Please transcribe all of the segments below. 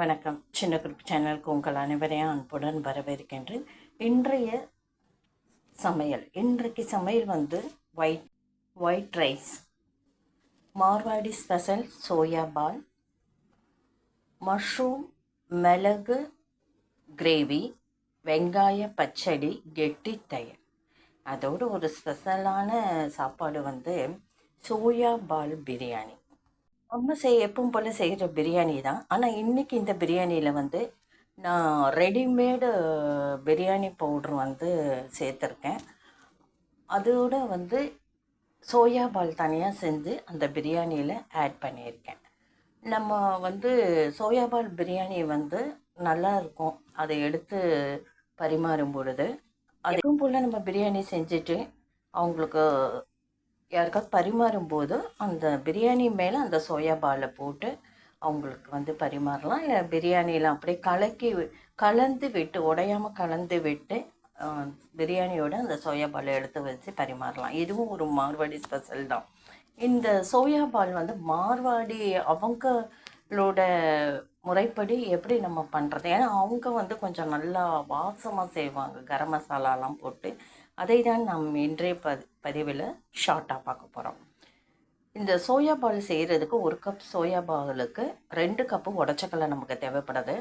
வணக்கம். சின்ன குரூப் சேனலுக்கு உங்கள் அனைவரையும் அன்புடன் வரவேற்கின்றேன். இன்றைய சமையல். இன்றைக்கு சமையல் வந்து white white rice Marwadi special soya ball mushroom மிளகு கிரேவி வெங்காய பச்சடி கெட்டி தயிர். அதோடு ஒரு ஸ்பெஷலான சாப்பாடு வந்து சோயா பால் பிரியாணி. அம்மா செய் எப்பவும் போல் செய்கிற பிரியாணி தான். ஆனால் இன்றைக்கி இந்த பிரியாணியில் வந்து நான் ரெடிமேடு பிரியாணி பவுட்ரு வந்து சேர்த்துருக்கேன். அதோட வந்து சோயா பால் தனியாக செஞ்சு அந்த பிரியாணியில் ஆட் பண்ணியிருக்கேன். நம்ம வந்து சோயா பால் பிரியாணி வந்து நல்லா இருக்கும். அதை எடுத்து பரிமாறும் பொழுது அதுவும் போல் நம்ம பிரியாணி செஞ்சுட்டு அவங்களுக்கு யாருக்காவது பரிமாறும் போது அந்த பிரியாணி மேலே அந்த சோயா பாலை போட்டு அவங்களுக்கு வந்து பரிமாறலாம். இல்லை பிரியாணியில் அப்படியே கலக்கி கலந்து விட்டு உடையாமல் கலந்து விட்டு பிரியாணியோட அந்த சோயா பாலை எடுத்து வச்சு பரிமாறலாம். இதுவும் ஒரு மார்வாடி ஸ்பெஷல் தான். இந்த சோயா பால் வந்து மார்வாடி அவங்களோட முறைப்படி எப்படி நம்ம பண்ணுறது ஏன்னா அவங்க வந்து கொஞ்சம் நல்லா வாசமாக செய்வாங்க. கரம் மசாலாலாம் போட்டு அதை தான் நாம் இன்றைய ப பதிவில் ஷார்ட்டாக பார்க்க போகிறோம் இந்த சோயா பால் செய்கிறதுக்கு ஒரு கப் சோயா பாலுக்கு ரெண்டு கப்பு உடச்சக்கல்லை நமக்கு தேவைப்படுது.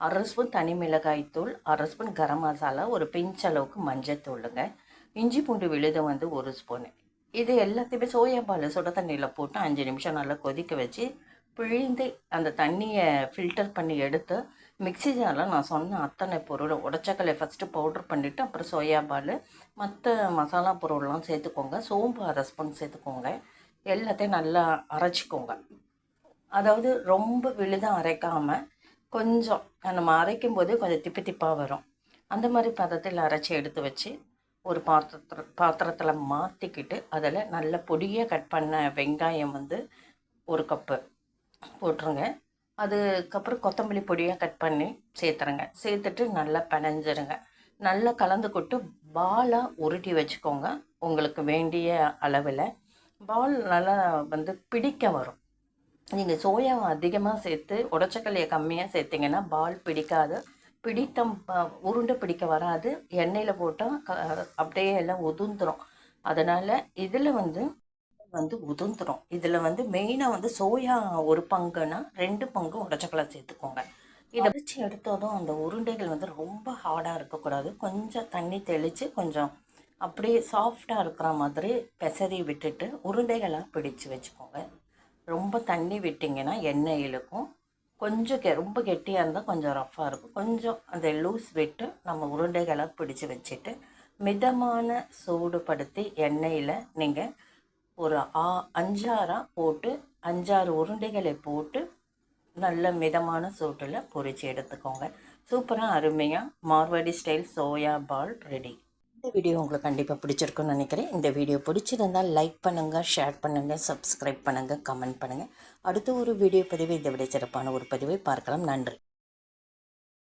அரை ஸ்பூன் தனி மிளகாய் தூள் அரை ஸ்பூன் கரம் மசாலா ஒரு பிஞ்ச் அளவுக்கு மஞ்சள் தூளுங்க. இஞ்சி பூண்டு விழுதை வந்து ஒரு ஸ்பூனு இது எல்லாத்தையுமே சோயா பால் சுட தண்ணியில் போட்டு அஞ்சு நிமிஷம் நல்லா கொதிக்க வச்சு பிழிந்து அந்த தண்ணியை ஃபில்டர் பண்ணி எடுத்து மிக்சி ஜாரில் நான் சொன்ன அத்தனை பொருள் உடச்சக்கலை ஃபஸ்ட்டு பவுட்ரு பண்ணிவிட்டு அப்புறம் சோயா பால் மற்ற மசாலா பொருள்லாம் சேர்த்துக்கோங்க. சோம்பு அரை ஸ்பூன் சேர்த்துக்கோங்க. எல்லாத்தையும் நல்லா அரைச்சிக்கோங்க. அதாவது ரொம்ப விழுதாக அரைக்காமல் கொஞ்சம் நம்ம அரைக்கும் போது கொஞ்சம் திப்பி திப்பாக வரும். அந்த மாதிரி பதத்தில் அரைச்சி எடுத்து வச்சு ஒரு பாத்திரத்தில் பாத்திரத்தில் மாற்றிக்கிட்டு அதில் நல்ல பொடியாக கட் பண்ண வெங்காயம் வந்து ஒரு கப்பு போட்டுருங்க. அதுக்கப்புறம் கொத்தமல்லி பொடியாக கட் பண்ணி சேர்த்துருங்க. சேர்த்துட்டு நல்லா பிணைஞ்சிருங்க. நல்லா கலந்து கொட்டு பாலாக உருட்டி வச்சுக்கோங்க. உங்களுக்கு வேண்டிய அளவில் பால் நல்லா வந்து பிடிக்க வரும். நீங்கள் சோயாவை அதிகமாக சேர்த்து உடச்சக்கல்லையை கம்மியாக சேர்த்திங்கன்னா பால் பிடிக்காது. பிடித்தம் உருண்டை பிடிக்க வராது. எண்ணெயில் போட்டால் க அப்படியே எல்லாம் உதுந்துடும் அதனால் இதில் வந்து வந்து உதுந்துடும் இதில் வந்து மெயினாக வந்து சோயா ஒரு பங்குனா ரெண்டு பங்கு உடச்சக்கலை சேர்த்துக்கோங்க. இதை வச்சு எடுத்ததும் அந்த உருண்டைகள் வந்து ரொம்ப ஹார்டாக இருக்கக்கூடாது. கொஞ்சம் தண்ணி தெளித்து கொஞ்சம் அப்படியே சாஃப்டாக இருக்கிற மாதிரி பெசரி விட்டுட்டு உருண்டைகளாக பிடிச்சு வச்சுக்கோங்க. ரொம்ப தண்ணி விட்டிங்கன்னா எண்ணெய் இழுக்கும். கொஞ்சம் கெ ரொம்ப கெட்டியாக இருந்தால் கொஞ்சம் ரஃப்பாக இருக்கும். கொஞ்சம் அந்த லூஸ் விட்டு நம்ம உருண்டைகளாக பிடிச்சு வச்சுட்டு மிதமான சூடுபடுத்தி எண்ணெயில் நீங்கள் ஒரு ஆ அஞ்சாறாக போட்டு அஞ்சாறு உருண்டைகளை போட்டு நல்ல மிதமான சூட்டில் பொறிச்சு எடுத்துக்கோங்க. சூப்பராக அருமையாக Marwadi style soya ball ready இந்த வீடியோ உங்களுக்கு கண்டிப்பாக பிடிச்சிருக்குன்னு நினைக்கிறேன். இந்த வீடியோ பிடிச்சிருந்தால் லைக் பண்ணுங்கள் ஷேர் பண்ணுங்கள் சப்ஸ்கிரைப் பண்ணுங்கள் கமெண்ட் பண்ணுங்கள் அடுத்த ஒரு வீடியோ பதிவை இதை விட சிறப்பான ஒரு பதிவை பார்க்கலாம். நன்றி.